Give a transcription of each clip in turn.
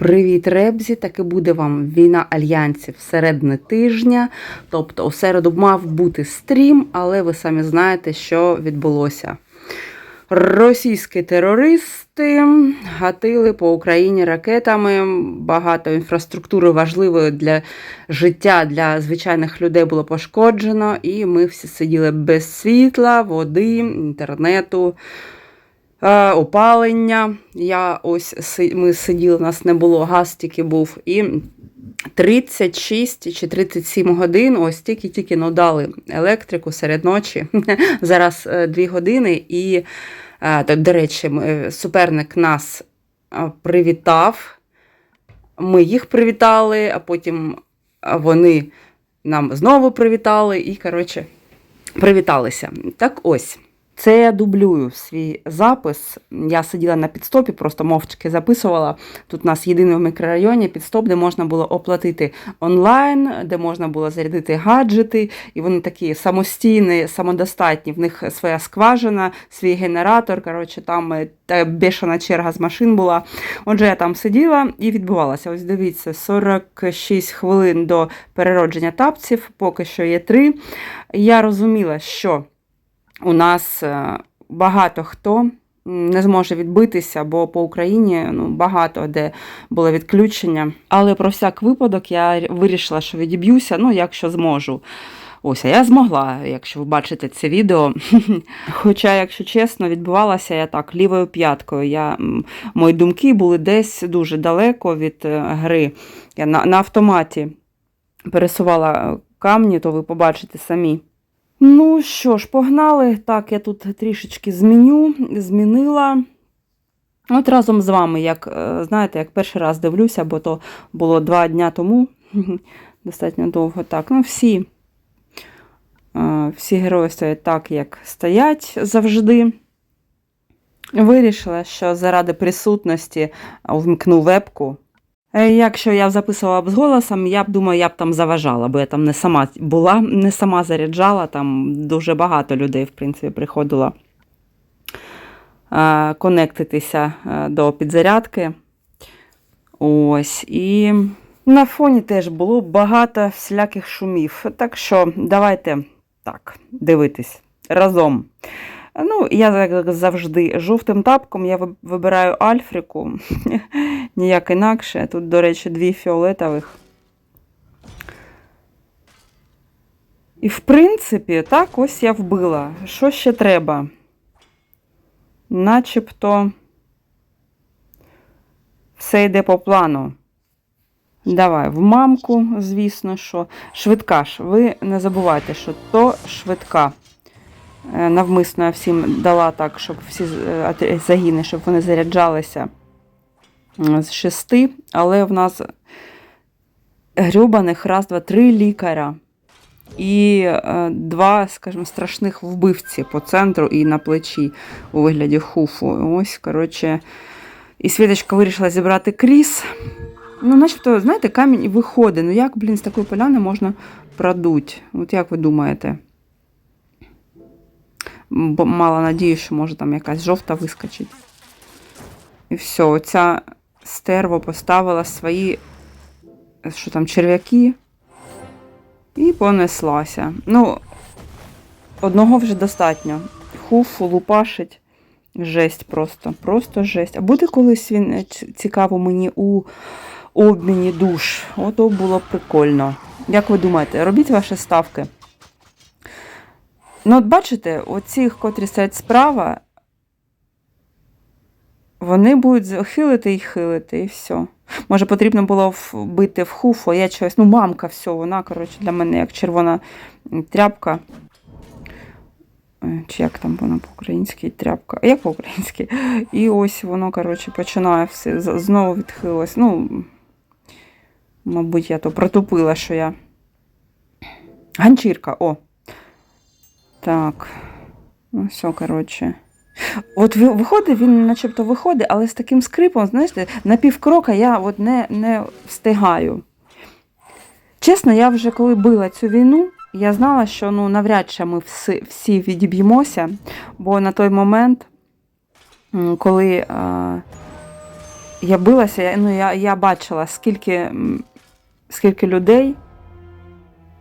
Привіт, Ребзі! Таки буде вам війна альянсів середини тижня. Тобто, у середу мав бути стрім, але ви самі знаєте, що відбулося. Російські терористи гатили по Україні ракетами. Багато інфраструктури важливої для життя для звичайних людей було пошкоджено, і ми всі сиділи без світла, води, інтернету. Е, опалення. Я ось ми сиділи, у нас не було, газ тільки був. І 36 чи 37 годин, ось тільки-тільки ну, дали електрику серед ночі. Зараз 2 години. І, е, до речі, суперник нас е, привітав. Ми їх привітали, а потім е, вони нам знову привітали і, коротше, привіталися. Так ось. Це я дублюю свій запис. Я сиділа на підстопі, просто мовчки записувала. Тут у нас єдиний в мікрорайоні підстоп, де можна було оплатити онлайн, де можна було зарядити гаджети, і вони такі самостійні, самодостатні. В них своя скважина, свій генератор. Коротше, там е, та бешена черга з машин була. Отже, я там сиділа і відбувалася. Ось дивіться, 46 хвилин до переродження тапців, поки що є три. Я розуміла, що у нас е, багато хто не зможе відбитися, бо по Україні ну, багато де було відключення. Але про всяк випадок я вирішила, що відіб'юся, ну, якщо зможу. Ось, а я змогла, якщо ви бачите це відео. Хоча, якщо чесно, відбувалася я так лівою п'яткою. Я, мої думки були десь дуже далеко від е, гри. Я на, на автоматі пересувала е, камні, то ви побачите самі. Ну що ж, погнали. Так, я тут трішечки зміню, змінила. От разом з вами, як е, знаєте, як перший раз дивлюся, бо то було два дня тому, достатньо довго. Так, ну всі, е, всі герої стоять так, як стоять завжди. Вирішила, що заради присутності вмкну вебку. Е, Якщо я записувала б з голосом, я б думаю, я б там заважала, бо я там не сама була, не сама заряджала, там дуже багато людей, в принципі, приходило е, конектитися е, до підзарядки. Ось. І на фоні теж було багато всіляких шумів. Так що давайте так, дивитись разом. Ну, я завжди жовтим тапком я вибираю Альфріку. Ніяк інакше. Тут, до речі, дві фіолетових. І, в принципі, так, ось я вбила. Що ще треба? Начебто все йде по плану. Давай, в мамку, звісно, що. Швидка ж. Ви не забувайте, що то швидка. Е, Навмисно всім дала так, щоб всі е, загіни, щоб вони заряджалися з шести, але в нас грюбаних раз, два, три лікаря. І е, два, скажімо, страшних вбивці по центру і на плечі у вигляді хуфу. Ось, коротше, і Світочка вирішила зібрати кріс. Ну, начебто, знаєте, камінь виходить. Ну як, блін, з такої поляни можна продуть? От як ви думаєте? Мала надію, що може там якась жовта вискочить. І все, оця стерво поставила свої, що там, черв'яки і понеслася. Ну, одного вже достатньо. Хуфу лупашить. Жесть просто, просто жесть. А буде колись він е, цікаво мені у обміні душ. Ото було б прикольно. Як ви думаєте, робіть ваші ставки. Ну, от бачите, оці, котрі стоять справа, вони будуть хилити і хилити, і все. Може, потрібно було вбити в хуфу, я чогось. Ну, мамка, все, вона, коротше, для мене як червона тряпка. Е, Чи як там вона по-українськи тряпка? Як по-українськи? І ось воно, коротше, починає все знову відхилилось. Ну, мабуть, я то протупила, що я. Ганчірка, о. Так. Ну, все, коротше. От ви- виходить, він начебто виходить, але з таким скрипом, знаєте, на півкрока я от не, не встигаю. Чесно, я вже коли била цю війну, я знала, що ну, навряд чи ми всі, всі відіб'ємося, бо на той момент, коли е, Я билася, ну, я, я бачила, скільки, скільки людей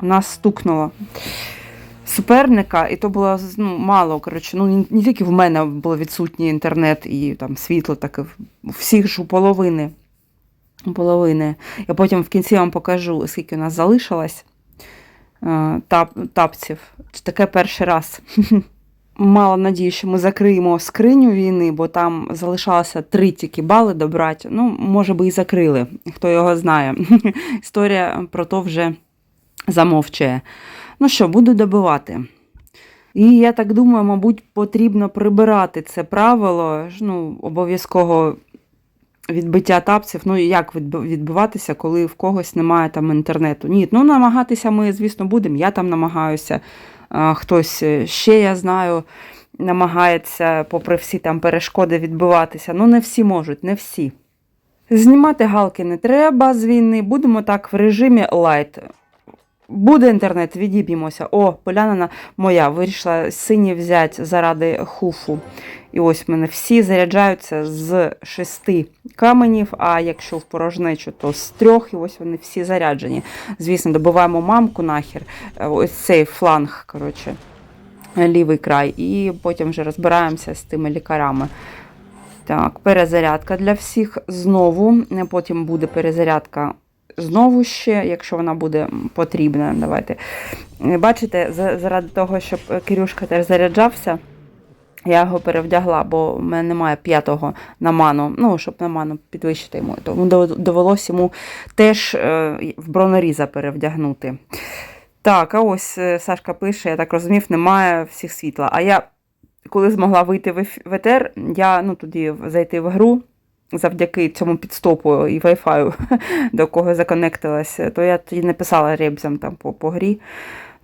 у нас стукнуло суперника, і то було ну, мало. Коротше, ну, не, тільки в мене було відсутній інтернет і там світло, так і всіх ж у половини. Половини. Я потім в кінці вам покажу, скільки у нас залишилось е, тап, тапців. Це таке перший раз. Мала надію, що ми закриємо скриню війни, бо там залишалося три тільки бали добрати. Ну, може би і закрили, хто його знає. Історія про то вже замовчує. Ну що, буду добивати. І я так думаю, мабуть, потрібно прибирати це правило, ну, обов'язково відбиття тапців. Ну, як відб- відбиватися, коли в когось немає там інтернету? Ні, ну намагатися ми, звісно, будемо. Я там намагаюся, хтось е, ще, я знаю, намагається, попри всі там перешкоди, відбиватися. Ну, не всі можуть, не всі. Знімати галки не треба з війни, будемо так в режимі лайт. Буде інтернет, відіб'ємося. О, полянина моя вирішила сині взяти заради хуфу. І ось в мене всі заряджаються з шести каменів, а якщо в порожнечу, то з трьох, і ось вони всі заряджені. Звісно, добиваємо мамку нахер, е, ось цей фланг, коротше, лівий край, і потім вже розбираємося з тими лікарями. Так, перезарядка для всіх знову. Потім буде перезарядка знову ще, якщо вона буде потрібна. Давайте. Е, Бачите, заради того, щоб Кирюшка теж заряджався, я його перевдягла, бо в мене немає п'ятого на ману, ну, щоб на ману підвищити йому. Тому дов- довелось йому теж е, в бронеріза перевдягнути. Так, а ось е, Сашка пише, я так розумів, немає всіх світла. А я, коли змогла вийти в етер, я ну, тоді зайти в гру завдяки цьому підстопу і Wi-Fi, до кого законектилася, то я тоді написала ребзям там по, по грі.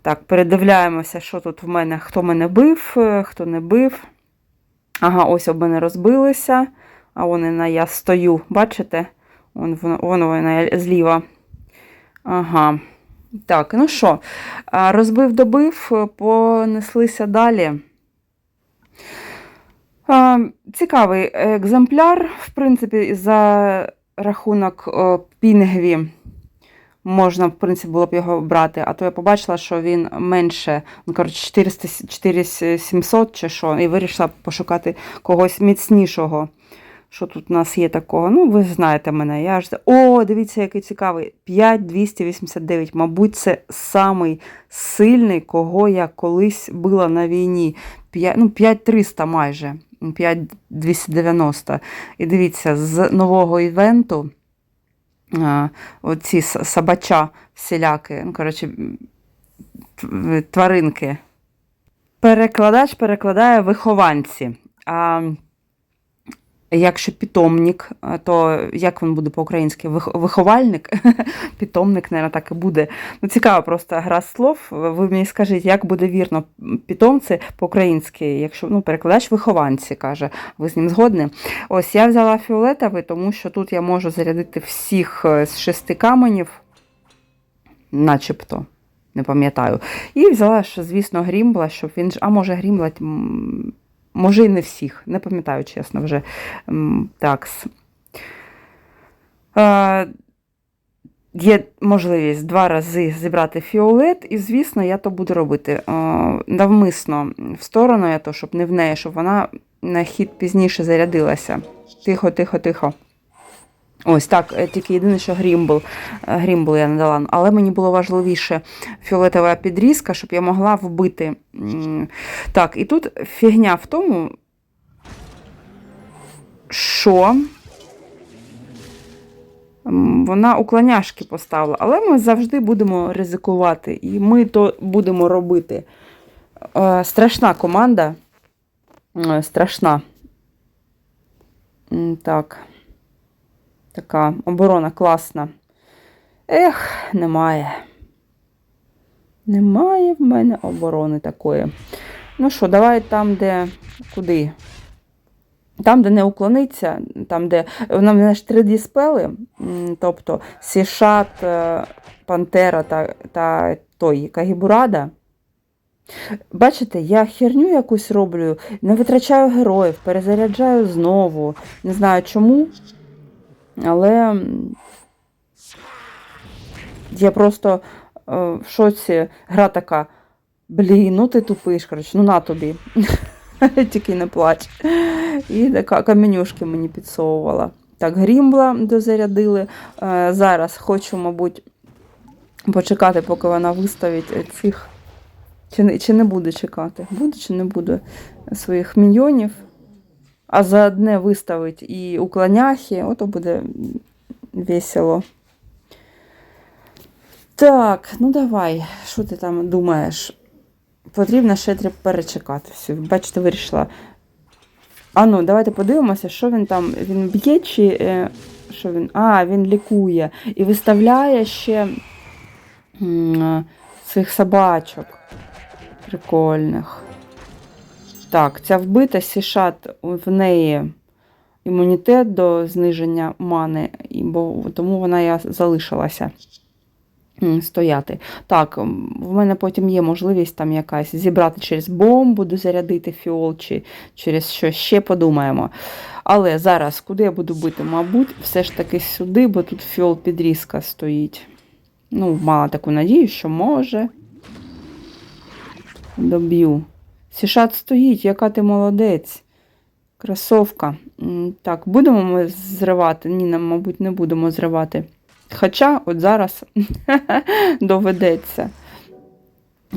Так, передивляємося, що тут в мене, хто мене бив, хто не бив. Ага, ось об мене розбилися. А вони на я стою. Бачите? Воно, вона зліва. Ага. Так, ну що, розбив добив, понеслися далі. Цікавий екземпляр, в принципі, за рахунок пінгві можна, в принципі, було б його брати, а то я побачила, що він менше, ну, коротше, 4700 чи що, і вирішила пошукати когось міцнішого. Що тут у нас є такого? Ну, ви знаєте мене. Я ж... О, дивіться, який цікавий. 5289. Мабуть, це самий сильний, кого я колись била на війні. 5, ну, 5300 майже. 5290. І дивіться, з нового івенту оці собача всіляки, ну, коротше, тваринки. Перекладач перекладає вихованці. А якщо питомник, то як він буде по-українськи? Виховальник? Питомник, мабуть, так і буде. Ну, цікава просто гра слов. Ви мені скажіть, як буде вірно питомці по-українськи, якщо ну, перекладач вихованці каже, ви з ним згодні? Ось я взяла фіолетовий, тому що тут я можу зарядити всіх е, з шести каменів, начебто. Не пам'ятаю. І взяла, що, звісно, грімбла, щоб він. ж- А може, грімбла, може і не всіх. Не пам'ятаю, чесно, вже. Такс. Є можливість два рази зібрати фіолет, і, звісно, я то буду робити навмисно в сторону, я то, щоб не в неї, щоб вона на хід пізніше зарядилася. Тихо, тихо, тихо. Ось так, е, тільки єдине, що грімбл, е, грімбл я не дала. Але мені було важливіше фіолетова підрізка, щоб я могла вбити. Так, і тут фігня в тому, що вона уклоняшки поставила, але ми завжди будемо ризикувати, і ми то будемо робити. Е, Страшна команда. Страшна. Так. Така оборона класна. Ех, немає. Немає в мене оборони такої. Ну що, давай там, де. Куди? Там, де не уклониться, там, де. Вона в мене ж 3D спели, тобто Сішат, е, Пантера та, та той Кагібурада. Бачите, я херню якусь роблю, не витрачаю героїв, перезаряджаю знову. Не знаю чому. Але я просто е, в шоці гра така. Блін, ну ти тупиш, коротше, ну на тобі. Тільки не плач. І така каменюшки мені підсовувала. Так, грімбла дозарядили. Е, зараз хочу, мабуть, почекати, поки вона виставить цих. Чи не, чи не буде чекати? Буде чи не буде своїх міньйонів. А за одне виставить і уклоняхи, ото буде весело. Так, ну давай, що ти там думаєш? Потрібно ще треба перечекати. Все, бачите, вирішила. А ну, давайте подивимося, що він там. Він б'є чи. Е, що він? А, він лікує. І виставляє ще цих собачок прикольних. Так, ця вбита сішат в неї імунітет до зниження мани, бо тому вона я залишилася стояти. Так, в мене потім є можливість там якась зібрати через бомбу, дозарядити фіол, чи через що ще подумаємо. Але зараз, куди я буду бити? Мабуть, все ж таки сюди, бо тут фіол підрізка стоїть. Ну, мала таку надію, що може. Доб'ю. Сішат стоїть, яка ти молодець. Красовка. Так, будемо ми зривати? Ні, нам, мабуть, не будемо зривати. Хоча от зараз доведеться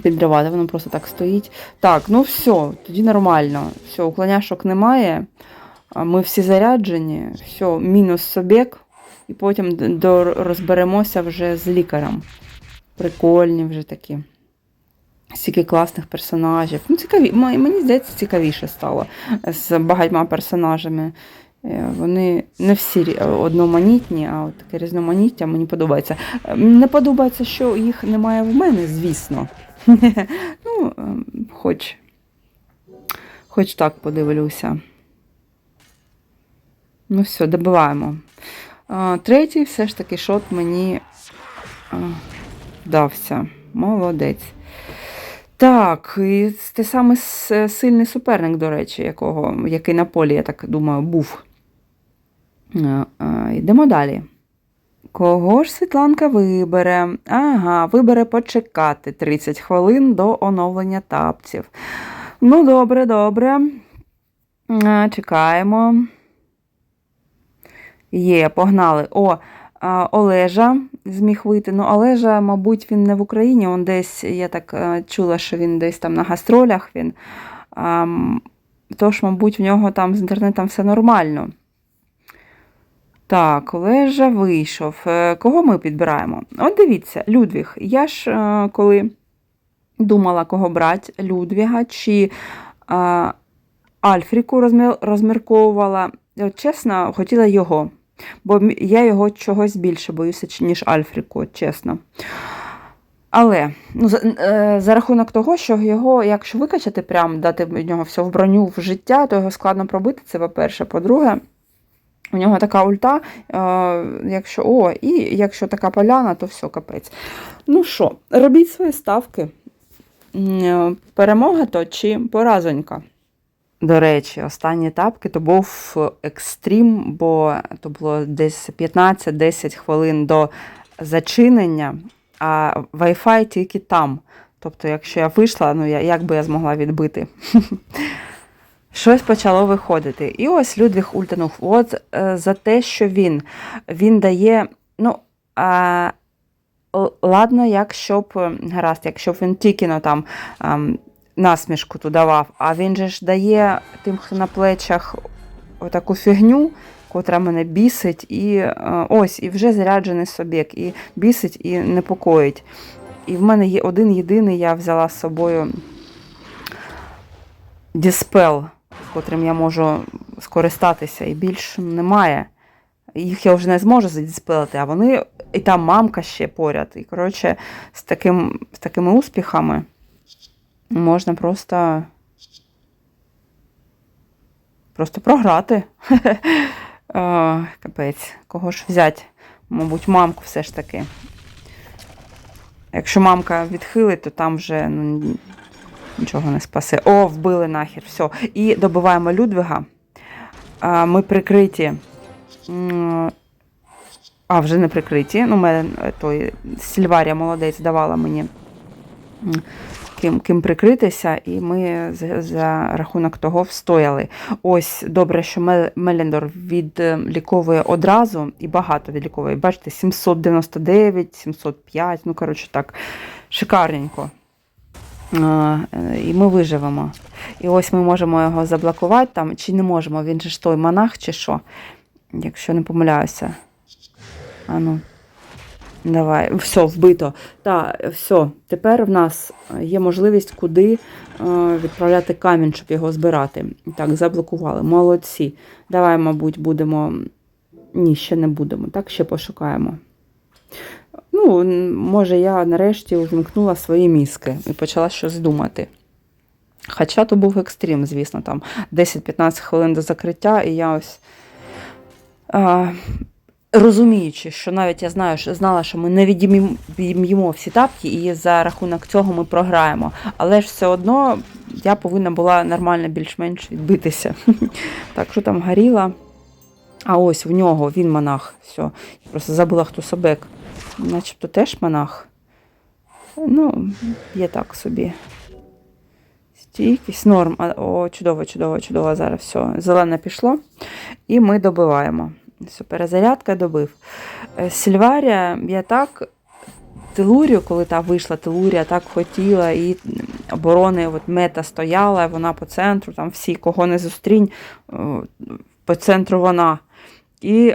підривати, воно просто так стоїть. Так, ну все, тоді нормально. Все, уклоняшок немає. Ми всі заряджені, все, мінус собік, і потім розберемося вже з лікарем. Прикольні вже такі. Стільки класних персонажів. Ну, цікаві. Мені здається, цікавіше стало з багатьма персонажами. Е, Вони не всі одноманітні, а от таке різноманіття мені подобається. Е, Не подобається, що їх немає в мене, звісно. Ну, ем, хоч, хоч так подивлюся. Ну все, добиваємо. Третій все ж таки шот мені а, вдався. Молодець. Так, і те саме сильний суперник, до речі, якого, який на полі, я так думаю, був. А, а, Йдемо далі. Кого ж Світланка вибере? Ага, вибере почекати 30 хвилин до оновлення тапців. Ну, добре, добре. Чекаємо. Є, погнали. О, Олежа зміг вийти. Ну, Олежа, мабуть, він не в Україні. Он десь, я так е, чула, що він десь там на гастролях. Він. Тож, мабуть, в нього там з інтернетом все нормально. Так, Олежа вийшов. Е, Кого ми підбираємо? От дивіться, Людвіг. Я ж е, коли думала, кого брати, Людвіга чи Альфріку розмірковувала. Чесно, хотіла його. Бо я його чогось більше боюся, ніж Альфріку, чесно. Але ну, за, е, за рахунок того, що його, якщо викачати, прям дати в нього все в броню в життя, то його складно пробити. Це по-перше. По-друге, у нього така ульта, е, якщо о, і якщо така поляна, то все капець. Ну що, робіть свої ставки. Е, Перемога то чи поразонька? До речі, останні тапки то був екстрім, бо то було десь 15-10 хвилин до зачинення, а Wi-Fi тільки там. Тобто, якщо я вийшла, ну я, як би я змогла відбити? Щось почало виходити. І ось Людвіг ультанув. От е, за те, що він, він дає, ну, а, ладно, якщо б, гаразд, якщо б він тільки ну, там ам, насмішку ту давав, а він же ж дає тим, хто на плечах отаку фігню, котра мене бісить, і е, ось, і вже заряджений собік, і бісить, і непокоїть. І в мене є один єдиний, я взяла з собою діспел, котрим я можу скористатися, і більш немає. Їх я вже не зможу задіспелити, а вони і там мамка ще поряд. І, коротше, з, таким, з такими успіхами можна просто. Просто програти. Капець, кого ж взяти? Мабуть, мамку все ж таки. Якщо мамка відхилить, то там вже ну, нічого не спасе. О, вбили нахер, все. І добиваємо Людвига. А, Ми прикриті А, вже не прикриті. Ну, мене е, той Сільварія молодець давала мені ким, ким прикритися, і ми за, рахунок того встояли. Ось добре, що Мел- Меліндор відліковує одразу і багато відліковує. Бачите, 799, 705, ну, коротше, так, шикарненько. І ми виживемо. І ось ми можемо його заблокувати там, чи не можемо, він же ж той монах, чи що, якщо не помиляюся. А ну, давай, все, вбито. Так, все, тепер в нас є можливість куди е, відправляти камінь, щоб його збирати. Так, заблокували. Молодці. Давай, мабуть, будемо. Ні, ще не будемо. Так, ще пошукаємо. Ну, може, я нарешті увімкнула свої мізки і почала щось думати. Хоча то був екстрім, звісно, там 10-15 хвилин до закриття, і я ось. А, розуміючи, що навіть я знаю, що знала, що ми не відім'ємо всі тапки, і за рахунок цього ми програємо. Але ж все одно я повинна була нормально більш-менш відбитися. Так, що там горіла? А ось в нього він монах. Все. Я просто забула, хто собек. Начебто теж монах. Ну, є так собі. Стійкість, норм. О, чудово, чудово, чудово. Зараз все. Зелене пішло. І ми добиваємо. Все, перезарядка добив. Е, Сільварія, я так. Телурію, коли та вийшла, Телурія так хотіла, і оборони от мета стояла, вона по центру, там всі, кого не зустрінь, е, по центру вона. І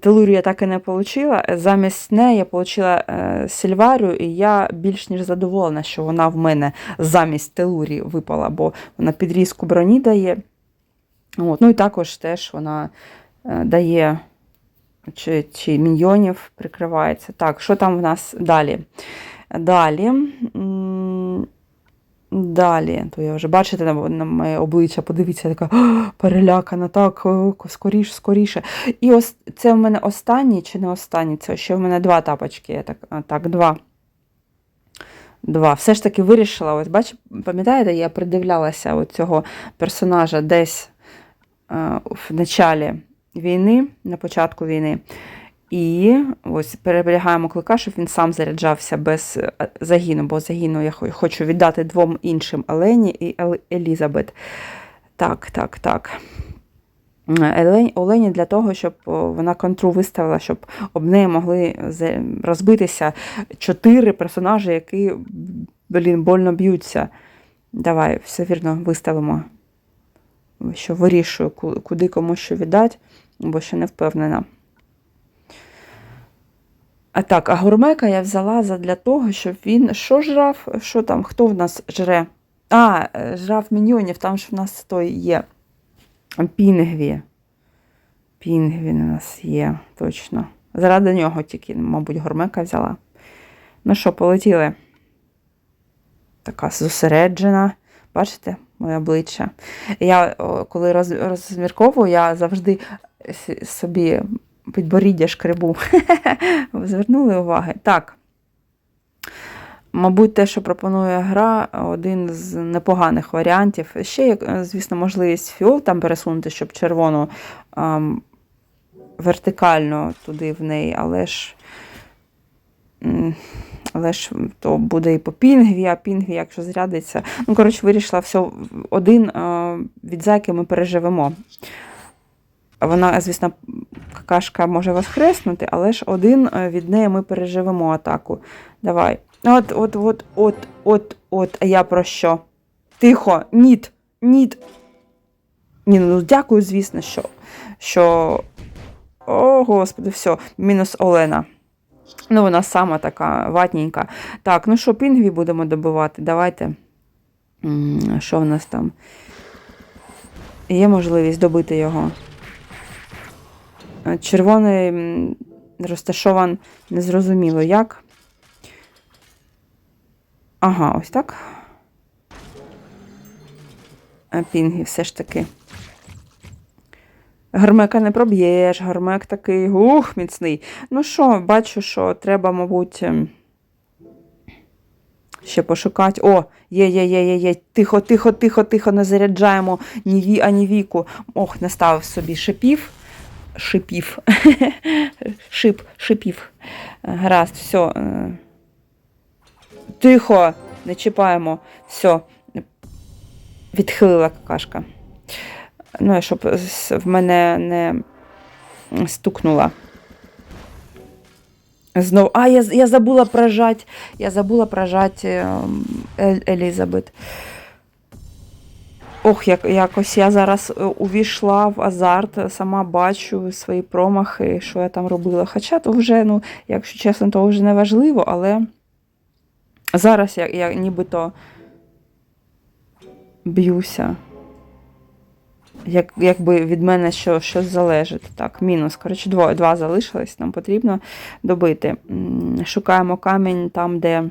Телурію я так і не отримала. Замість неї я отримала е, Сільварію, і я більш ніж задоволена, що вона в мене замість Телурії випала, бо вона підрізку броні дає. От. Ну і також теж вона е, дає чи, чи міньйонів прикривається. Так, що там в нас далі? Далі. Далі, то я вже бачите на, на моє обличчя, подивіться, така перелякана, так, скоріше, скоріше. І ось це в мене останній чи не останній? Це ще в мене два тапочки. Я так, так, два. Два. Все ж таки вирішила. Ось, бач, пам'ятаєте, я придивлялася цього персонажа десь е, в началі війни, на початку війни. І ось переберігаємо клика, щоб він сам заряджався без е, загину, бо загину я хочу віддати двом іншим Елені і Елізабет. Так, так, так. Олені для того, щоб вона контру виставила, щоб об неї могли розбитися чотири персонажі, які, блін, больно б'ються. Давай, все вірно, виставимо. Що вирішую, куди кому що віддати, бо ще не впевнена. А так, а гурмека я взяла для того, щоб він що жрав? Що там? Хто в нас жре? А, е, жрав міньйонів, там ж в нас той є. Пінгві. Пінгвін у нас є, точно. Заради нього тільки, мабуть, гурмека взяла. Ну що, полетіли? Така зосереджена. Бачите, моє обличчя. Я, коли роз, розмірковую, я завжди собі підборіддя шкребу. Ви звернули уваги? Так. Мабуть, те, що пропонує гра, один з непоганих варіантів. Ще е, звісно, можливість фіол там пересунути, щоб червону ам, вертикально туди в неї, але ж. Але ж то буде і по пінгві, а пінгві, якщо зрядиться. Ну, коротше, вирішила все. Один е, від зайки ми переживемо. Вона, звісно, какашка може воскреснути, але ж один е, від неї ми переживемо атаку. Давай. От, от, от, от, от, от. А я про що? Тихо, ніт, ніт. Ні, ну дякую, звісно, що. що... О, господи, все, мінус Олена. Ну, вона сама така ватненька. Так, ну що, пінгві будемо добивати? Давайте. Що в нас там? Є можливість добити його. Е, Червоний розташован незрозуміло як. Ага, ось так. А пінги все ж таки. Гармека не проб'єш, гармек такий, ух, міцний. Ну що, бачу, що треба, мабуть, ем, ще пошукати. О, є, є, є, є, є. Тихо, тихо, тихо, тихо, не заряджаємо ні ві, ані віку. Ох, не ставив собі шипів, шипів. Шип, шипів. Гаразд, все. Тихо, не чіпаємо. Все. Відхилила какашка. Ну, щоб в мене не стукнула. Знов. А, я, я забула прожать. Я забула прожать ем, Ель- Елізабет. Ох, як, якось я зараз е, увійшла в азарт, сама бачу свої промахи, що я там робила. Хоча то вже, ну, якщо чесно, то вже не важливо, але зараз я, я нібито б'юся. Як, якби від мене що, щось залежить. Так, мінус. Коротше, два, два залишилось, нам потрібно добити. Шукаємо камінь там, де.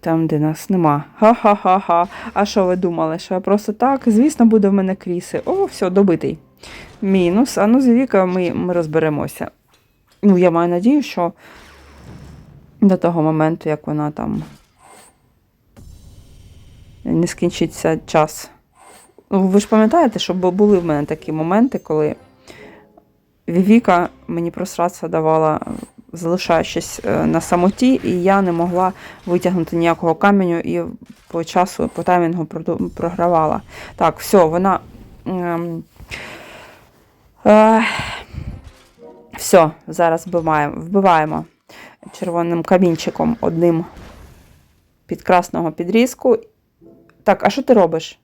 Там, де нас нема. Ха-ха-ха-ха. А що ви думали? Що я просто так? Звісно, буде в мене кріси. О, все, добитий. Мінус. А ну, з Віка ми, ми розберемося. Ну, я маю надію, що до того моменту, як вона там не скінчиться час. Ну, ви ж пам'ятаєте, що були в мене такі моменти, коли Вівіка мені просратися давала, залишаючись е, на самоті, і я не могла витягнути ніякого каменю і по часу, по таймінгу програвала. Так, все, вона. Ем, е, все, зараз вбиваємо, вбиваємо червоним камінчиком одним під красного підрізку. Так, а що ти робиш?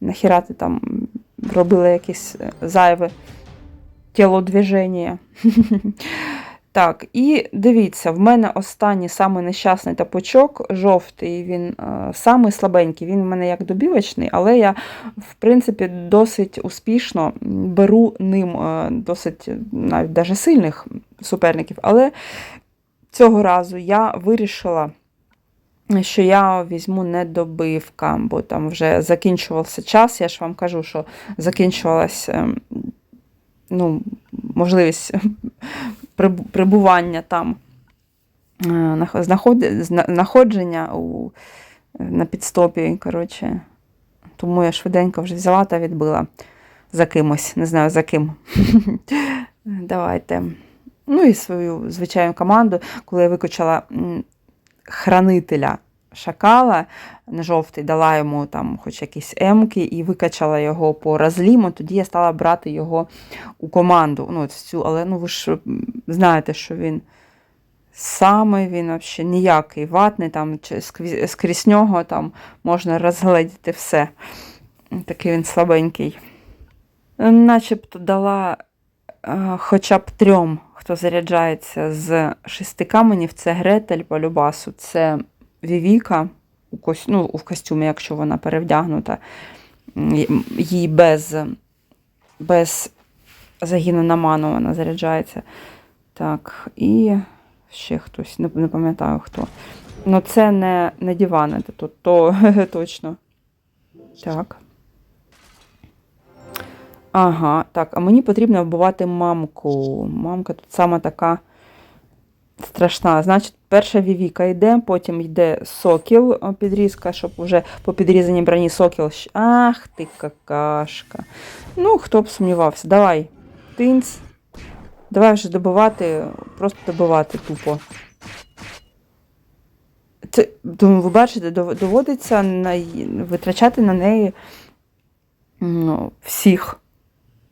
Нахіра ти там робила якесь е, зайве тілодвіження? Так, і дивіться, в мене останній самий нещасний тапочок, жовтий, він е, самий слабенький, він в мене як добівочний, але я, в принципі, досить успішно беру ним е, досить навіть даже сильних суперників. Але цього разу я вирішила що я візьму недобивка, бо там вже закінчувався час. Я ж вам кажу, що закінчувалася ем, ну, можливість прибування там, е, знаходження у, на підстопі. Коротше. Тому я швиденько вже взяла та відбила за кимось, не знаю за ким. Давайте. Ну і свою звичайну команду, коли я викочала м, хранителя шакала на жовтий, дала йому там хоч якісь емки і викачала його по розліму, тоді я стала брати його у команду. Ну, цю, але ну, ви ж знаєте, що він саме він взагалі ніякий ватний, там, скрізь нього там можна розгледіти все. Такий він слабенький. Начебто дала е, хоча б трьом, хто заряджається з шести каменів, це Гретель по Любасу, це Вівіка у, кос... ну, в костюмі, якщо вона перевдягнута, їй без, без загину на ману вона заряджається. Так, і ще хтось, не, не пам'ятаю хто. Ну, це не, не дівани, то, то точно. Так. Ага, так, а мені потрібно вбивати мамку. Мамка тут сама така страшна. Значить, перша вівіка йде, потім йде сокіл підрізка, щоб вже по підрізаній броні сокіл. Ах ти какашка. Ну, хто б сумнівався. Давай, тинц. Давай вже добивати, просто добивати тупо. Це, думаю, ви бачите, доводиться на, витрачати на неї ну, всіх.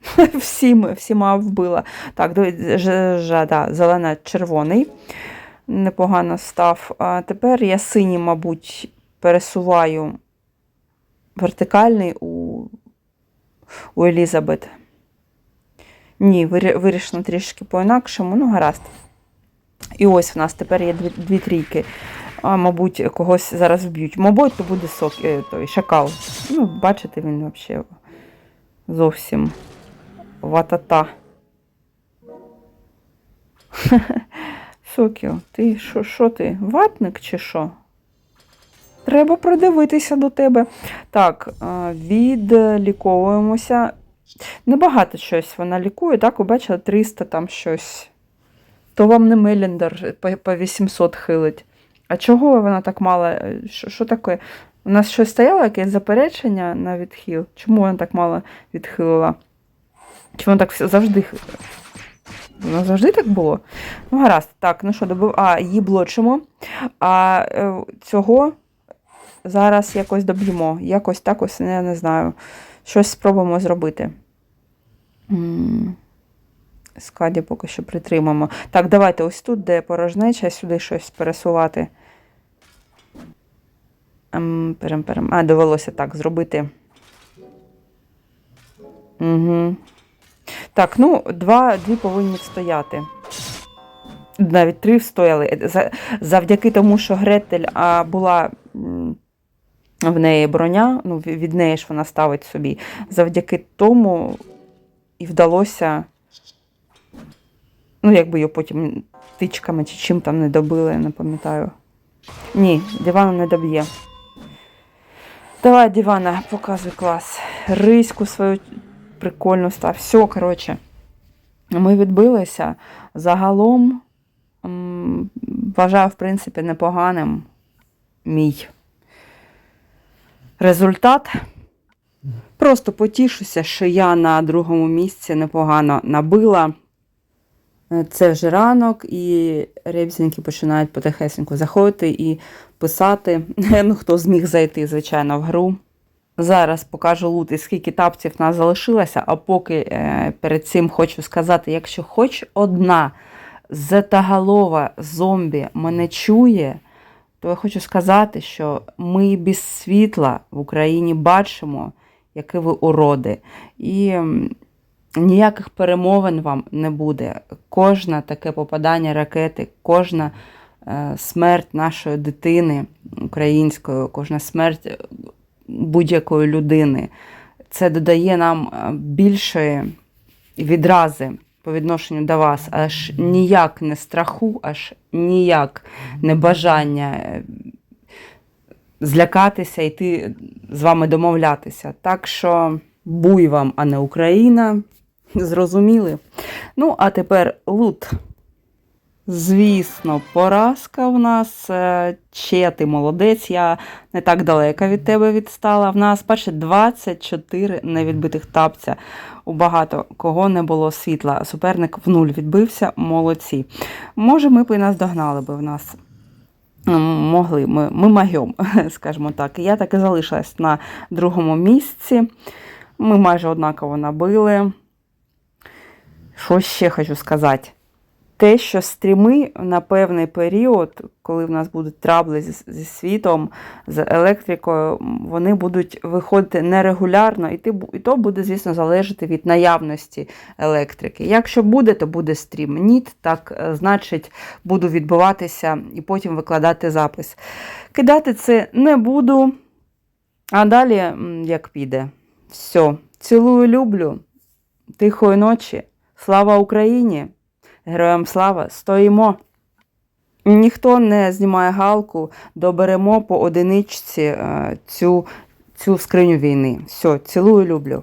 Всім, всіма вбила. Так, да, зелена червоний. Непогано став. А тепер я синій, мабуть, пересуваю вертикальний у, у Елізабет. Ні, вирішено трішки по-інакшому, ну гаразд. І ось в нас тепер є дві, дві трійки. А, мабуть, когось зараз вб'ють. Мабуть, то буде сок, е, той, шакал. Ну, бачите, він взагалі зовсім ватата. Сокіо, ти що, що ти? Ватник чи що? Треба придивитися до тебе. Так, е, відліковуємося. Небагато щось вона лікує, так, ви бачили, 300 там щось. То вам не Меліндер по, по 800 хилить. А чого вона так мало? Що, що таке? У нас щось стояло, якесь заперечення на відхил? Чому вона так мало відхилила? Чи воно так завжди? Воно завжди так було? Ну, гаразд. Так, ну що, добив. А, її блочимо. А е, цього зараз якось доб'ємо. Якось так ось, я не знаю. Щось спробуємо зробити. Скаді поки що притримаємо. Так, давайте ось тут, де порожнеча, сюди щось пересувати. Ем, перем, перем. А, довелося так зробити. Угу. Так, ну, два, дві повинні стояти. Навіть три встояли. Завдяки тому, що Гретель а, була в неї броня, ну, від неї ж вона ставить собі. Завдяки тому і вдалося. Ну, якби його потім тичками чи чим там не добили, не пам'ятаю. Ні, дивана не доб'є. Давай, дивана, показуй клас. Риську свою прикольну став. Все, коротше. Ми відбилися. Загалом вважаю, в принципі, непоганим мій результат. Просто потішуся, що я на другому місці непогано набила. Е, Це вже ранок, і ребзеньки починають потихесеньку заходити і писати. Ну, хто зміг зайти, звичайно, в гру. Зараз покажу лут і скільки тапців нас залишилося, а поки е, перед цим хочу сказати, якщо хоч одна зетаголова зомбі мене чує, то я хочу сказати, що ми без світла в Україні бачимо, які ви уроди. І ніяких перемовин вам не буде. Кожне таке попадання ракети, кожна е, смерть нашої дитини української, кожна смерть будь-якої людини. Це додає нам е, більшої відрази по відношенню до вас, аж ніяк не страху, аж ніяк не бажання е, злякатися, йти з вами домовлятися. Так що буй вам, а не Україна. Зрозуміли? Ну, а тепер лут. Звісно, поразка в нас. Е, Ще ти молодець, я не так далеко від тебе відстала. В нас, бачите, 24 невідбитих тапця. У багато кого не було світла. Суперник в нуль відбився, молодці. Може, ми б і нас догнали би в нас. Могли, ми, ми магьом, скажімо так. Я так і залишилась на другому місці. Ми майже однаково набили. Що ще хочу сказати? Те, що стріми на певний період, коли в нас будуть трабли зі, світом, з електрикою, вони будуть виходити нерегулярно, і, ти, і то буде, звісно, залежати від наявності електрики. Якщо буде, то буде стрім. Ні, так е, значить буду відбуватися і потім викладати запис. Кидати це не буду, а далі як піде. Все, цілую, люблю. Тихої ночі. Слава Україні! Героям слава! Стоїмо! Ніхто не знімає галку, доберемо по одиничці е, цю, цю скриню війни. Все, цілую, люблю.